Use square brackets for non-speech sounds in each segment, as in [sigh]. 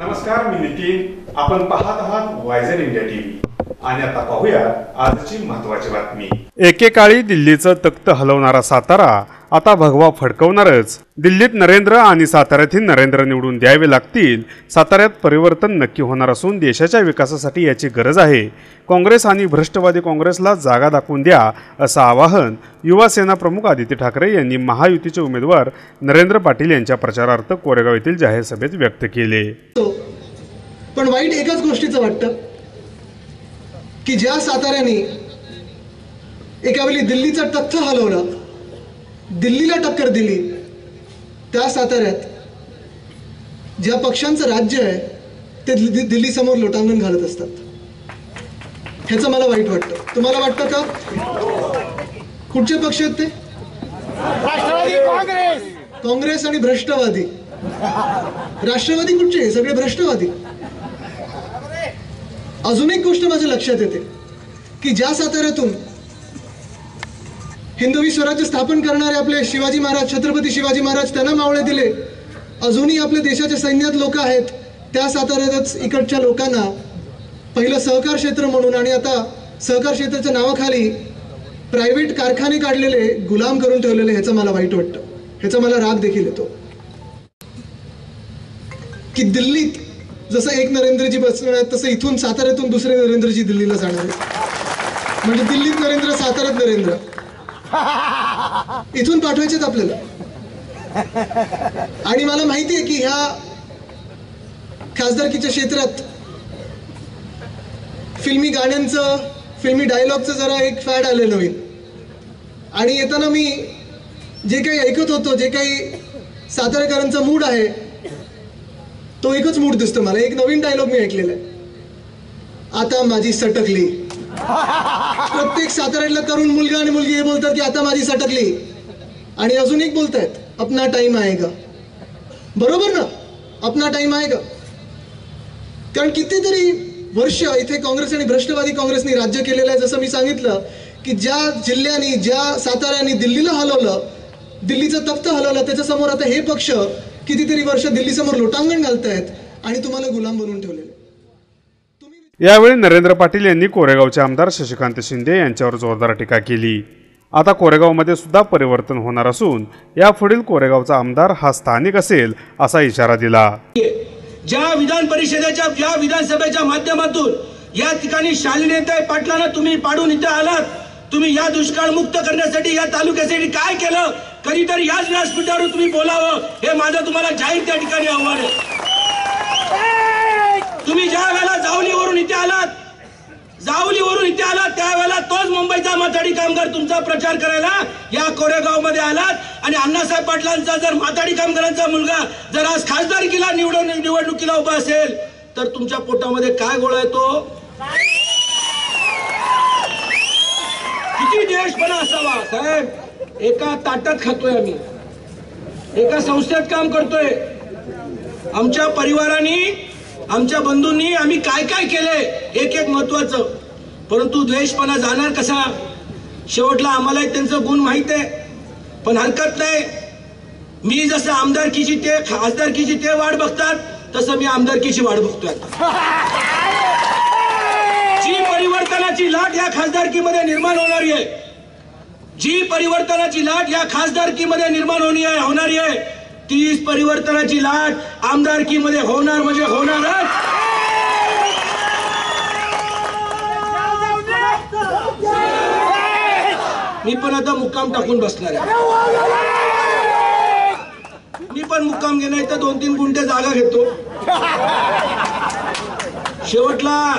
नमस्कार मी नितीन. आपण पाहत आहात वायझर इंडिया टीव्ही आणि आता पाहूया आजची महत्वाची बातमी. एकेकाळी दिल्लीचं तख्त हलवणारा सातारा आता भगवा फडकवणारच. दिल्लीत नरेंद्र आणि साताऱ्यातही नरेंद्र निवडून द्यावे लागतील. साताऱ्यात परिवर्तन नक्की होणार असून देशाच्या विकासासाठी याची गरज आहे. काँग्रेस आणि भ्रष्टवादी काँग्रेसला जागा दाखवून द्या असं आवाहन युवा सेना प्रमुख आदित्य ठाकरे यांनी महायुतीचे उमेदवार नरेंद्र पाटील यांच्या प्रचारार्थ कोरेगाव येथील जाहीर सभेत व्यक्त केले. पण वाईट एकाच गोष्टीचं वाटतं की ज्या साताऱ्याने एका वेळी दिल्लीचा तख्त दिल्लीला टक्कर दिली. त्या साताऱ्यात ज्या पक्षांचं राज्य आहे ते दिल्ली दिल्लीसमोर लोटांगण घालत असतात. ह्याचं मला वाईट वाटतं. तुम्हाला वाटतं का? कुठचे पक्ष आहेत ते? राष्ट्रवादी काँग्रेस! काँग्रेस आणि भ्रष्टवादी. राष्ट्रवादी कुठचे? सगळे भ्रष्टवादी. अजून एक गोष्ट माझ्या लक्षात येते की ज्या साताऱ्यातून हिंदवी स्वराज्य स्थापन करणारे आपले शिवाजी महाराज छत्रपती शिवाजी महाराज त्यांना मावळे दिले. अजूनही आपल्या देशाच्या सैन्यात लोक आहेत. त्या साताऱ्यातच इकडच्या लोकांना पहिलं सहकार क्षेत्र म्हणून आणि आता सहकार क्षेत्राच्या नावाखाली प्रायव्हेट कारखाने काढलेले गुलाम करून ठेवलेले ह्याचं मला वाईट वाटतं. ह्याचा मला राग देखील येतो. की दिल्लीत जसं एक नरेंद्रजी बसणार आहेत तसं इथून साताऱ्यातून दुसरे नरेंद्रजी दिल्लीला जाणार आहेत. म्हणजे दिल्लीत नरेंद्र साताऱ्यात नरेंद्र. [laughs] इथून पाठवायचेत आपल्याला. आणि मला माहिती आहे की ह्या खासदारकीच्या क्षेत्रात फिल्मी गाण्यांचं फिल्मी डायलॉगचं जरा एक फॅड आलं नवीन आणि येताना मी जे काही ऐकत होतो जे काही सातारेकरांचा मूड आहे तो एकच मूड दिसतो मला. एक नवीन डायलॉग मी ऐकलेला आहे. आता माझी सटकली. प्रत्येक साताऱ्यातला तरुण मुलगा आणि मुलगी हे बोलतात की आता माझी सटकली. आणि अजून एक बोलतायत अपना टाइम आहे का बरोबर ना? अपना टाइम आहे का कारण कितीतरी वर्ष इथे काँग्रेस आणि भ्रष्टवादी काँग्रेसने राज्य केलेलं आहे. जसं मी सांगितलं की ज्या जिल्ह्यांनी ज्या साताऱ्याने दिल्लीला हलवलं दिल्लीचं तख्त हलवलं त्याच्यासमोर आता हे पक्ष कितीतरी वर्ष दिल्लीसमोर लोटांगण घालतायत आणि तुम्हाला गुलाम बनवून ठेवलेले यावेळी नरेंद्र पाटील यांनी कोरेगावचे आमदार शशिकांत शिंदे यांच्यावर जोरदार टीका केली. आता कोरेगावमध्ये सुद्धा परिवर्तन होणार असून यापुढील कोरेगावचा आमदार हा स्थानिक असेल असा इशारा दिला. ज्या विधान परिषदेच्या ज्या विधानसभेच्या माध्यमातून या ठिकाणी शालिनेताई पाटलांना तुम्ही पाडून इथे आलात तुम्ही या दुष्काळ मुक्त करण्यासाठी या तालुक्यासाठी काय केलं कधीतरी याच व्यासपीठावर तुम्ही बोलावं हे माझं तुम्हाला जाहीर त्या ठिकाणी आव्हान आहे. तुम्ही ज्या वेळेला जावलीवरून इथे आलात जावलीवरून इथे आलात त्यावेळेला तोच मुंबईचा माथाडी कामगार तुमचा प्रचार करायला या कोरेगावमध्ये आलात. आणि अण्णासाहेब पाटलांचा जर माथाडी कामगारांचा मुलगा जर आज खासदारकीला निवडून निवडणुकीला उभा असेल तर तुमच्या पोटामध्ये काय गोळा येतो? किती देशपणा असावा साहेब? एका ताटात खातोय आम्ही. एका संस्थेत काम करतोय. आमच्या परिवाराने आमच्या बंधूंनी आम्ही काय काय केलंय? एक एक महत्वाचं. परंतु द्वेषपणा जाणार कसा? शेवटला आम्हालाही त्यांचं गुण माहीत आहे. पण हरकत नाही. मी जसं आमदारकीची ते खासदारकीची ते वाट बघतात तसं मी आमदारकीची वाट बघतोय जी परिवर्तनाची लाट या खासदारकीमध्ये निर्माण होणारी आहे. जी परिवर्तनाची लाट या खासदारकीमध्ये निर्माण होणारी आहे. तीस परिवर्तनाची लाट आमदारकीमध्ये होणार म्हणजे होणारच. मी पण आता मुक्काम टाकून बसणार आहे. मी पण मुक्काम घेणार तर दोन तीन गुंठे जागा घेतो. शेवटला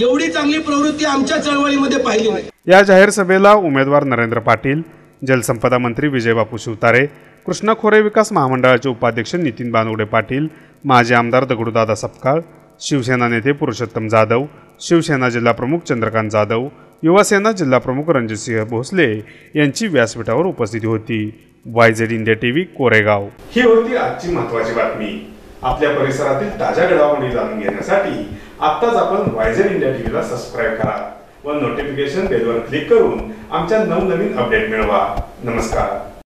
एवढी चांगली प्रवृत्ती आमच्या चळवळीमध्ये पाहिली नाही. या जाहीर सभेला उमेदवार नरेंद्र पाटील जलसंपदा मंत्री विजयबापू शिवतारे कृष्णा खोरे विकास महामंडळाचे उपाध्यक्ष नितीन बानवडे पाटील माजी आमदार दगडूदादा सपकाळ शिवसेना नेते पुरुषोत्तम जाधव शिवसेना जिल्हाप्रमुख चंद्रकांत जाधव युवासेना जिल्हाप्रमुख रणजितसिंह भोसले यांची व्यासपीठावर उपस्थिती होती. YZ India TV Koregaon. ही होती आजची महत्वाची बातमी. आपल्या परिसरातील ताज्या घडामोडी जाणून घेण्यासाठी आत्ताच आपण वायझेड इंडिया टीव्हीला सबस्क्राईब करा व नोटिफिकेशन बेलवर क्लिक करून आमच्या नवनवीन अपडेट मिळवा. नमस्कार.